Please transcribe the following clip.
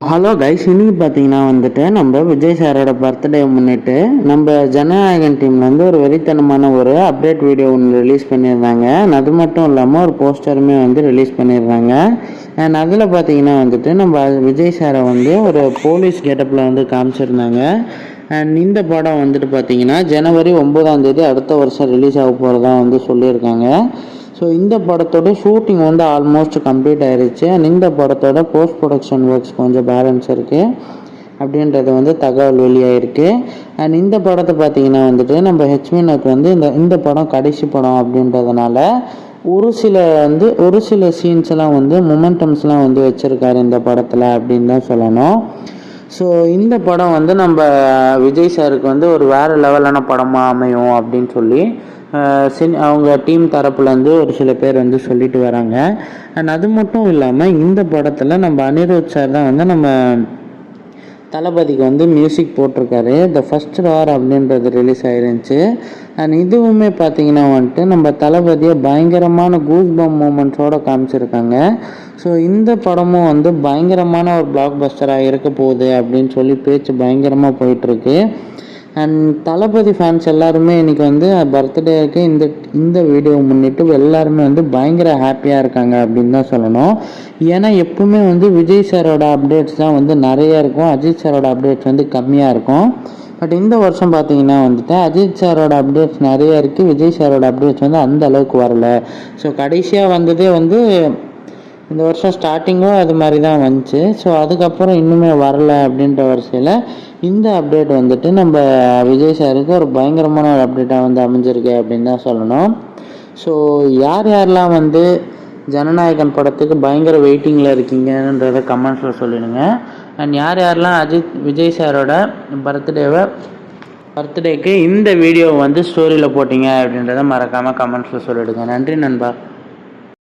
Hello guys இன்னைக்கு பார்த்தீங்கன்னா வந்துட்டு நம்ம விஜய் சாரோட பர்த்டே முன்னிட்டு நம்ம ஜனநாயகன் டீம்லேருந்து ஒரு வெறித்தனமான ஒரு அப்டேட் வீடியோ ஒன்று ரிலீஸ் பண்ணியிருந்தாங்க. அது மட்டும் இல்லாமல் ஒரு போஸ்டருமே வந்து ரிலீஸ் பண்ணியிருந்தாங்க. அண்ட் அதில் பார்த்தீங்கன்னா வந்துட்டு நம்ம விஜய் சாரை வந்து ஒரு போலீஸ் கெட்டப்பில் வந்து காமிச்சிருந்தாங்க. அண்ட் இந்த படம் வந்துட்டு பார்த்தீங்கன்னா ஜனவரி ஒம்பதாம் தேதி அடுத்த வருஷம் ரிலீஸ் ஆக போகிறதா வந்து சொல்லியிருக்காங்க. ஸோ இந்த படத்தோட ஷூட்டிங் வந்து ஆல்மோஸ்ட் கம்ப்ளீட் ஆயிருச்சு. அண்ட் இந்த படத்தோட போஸ்ட் ப்ரொடக்ஷன் ஒர்க்ஸ் கொஞ்சம் பேலன்ஸ் இருக்குது அப்படின்றது வந்து தகவல் வெளியாயிருக்கு. அண்ட் இந்த படத்தை பார்த்தீங்கன்னா வந்துட்டு நம்ம ஹெச்மினத் வந்து இந்த இந்த படம் கடைசி படம் அப்படின்றதுனால ஒரு சில வந்து ஒரு சில சீன்ஸ் எல்லாம் வந்து மொமெண்டம்ஸ்லாம் வந்து வச்சுருக்காரு இந்த படத்தில் அப்படின்னு தான் சொல்லணும். ஸோ இந்த படம் வந்து நம்ம விஜய் சாருக்கு வந்து ஒரு வேறு லெவலான படமாக அமையும் அப்படின்னு சொல்லி சினி அவங்க டீம் தரப்புலேருந்து ஒரு சில பேர் வந்து சொல்லிட்டு வராங்க. அண்ட் அது மட்டும் இல்லாமல் இந்த படத்தில் நம்ம அனிருத் சார் தான் வந்து நம்ம தளபதிக்கு வந்து மியூசிக் போட்டிருக்காரு. த ஃபஸ்ட் வார் அப்படின்றது ரிலீஸ் ஆயிருந்துச்சு. அண்ட் இதுவுமே பார்த்தீங்கன்னா வந்துட்டு நம்ம தளபதியை பயங்கரமான கூஸ் பம் மூமெண்ட்ஸோடு காமிச்சிருக்காங்க. ஸோ இந்த படமும் வந்து பயங்கரமான ஒரு பிளாக் பஸ்டராக இருக்க போகுது அப்படின்னு சொல்லி பேச்சு பயங்கரமாக போயிட்டுருக்கு அண்ட் தளபதி ஃபேன்ஸ் எல்லாருமே இன்னைக்கு வந்து பர்த்டேக்கு இந்த இந்த வீடியோ முன்னிட்டு எல்லாருமே வந்து பயங்கர ஹாப்பியாக இருக்காங்க அப்படின்னு தான் சொல்லணும். ஏன்னா எப்பவுமே வந்து விஜய் சாரோட அப்டேட்ஸ் தான் வந்து நிறைய இருக்கும். அஜித் சாரோட அப்டேட்ஸ் வந்து கம்மியாக இருக்கும். பட் இந்த வருஷம் பார்த்தீங்கன்னா வந்துட்டு அஜித் சாரோட அப்டேட்ஸ் நிறைய இருக்குது விஜய் சாரோட அப்டேட்ஸ் வந்து அந்த அளவுக்கு வரல. ஸோ கடைசியாக வந்ததே வந்து இந்த வருஷம் ஸ்டார்டிங்கும் அது மாதிரி தான் வந்துச்சு. ஸோ அதுக்கப்புறம் இன்னுமே வரல அப்படின்ற வரிசையில் இந்த அப்டேட் வந்துட்டு நம்ம விஜய் சாருக்கு ஒரு பயங்கரமான ஒரு அப்டேட்டாக வந்து அமைஞ்சிருக்கு அப்படின்னு தான் சொல்லணும். ஸோ யார் யாரெல்லாம் வந்து ஜனநாயகன் படத்துக்கு பயங்கர வெயிட்டிங்கில் இருக்கீங்கன்றத கமெண்ட்ஸில் சொல்லிடுங்க. அண்ட் யார் யாரெல்லாம் அஜித் விஜய் சாரோட பர்த்டேவை பர்த்டேக்கு இந்த வீடியோ வந்து ஸ்டோரியில் போட்டிங்க அப்படின்றத மறக்காமல் கமெண்ட்ஸில் சொல்லிவிடுங்க நன்றி நண்பா.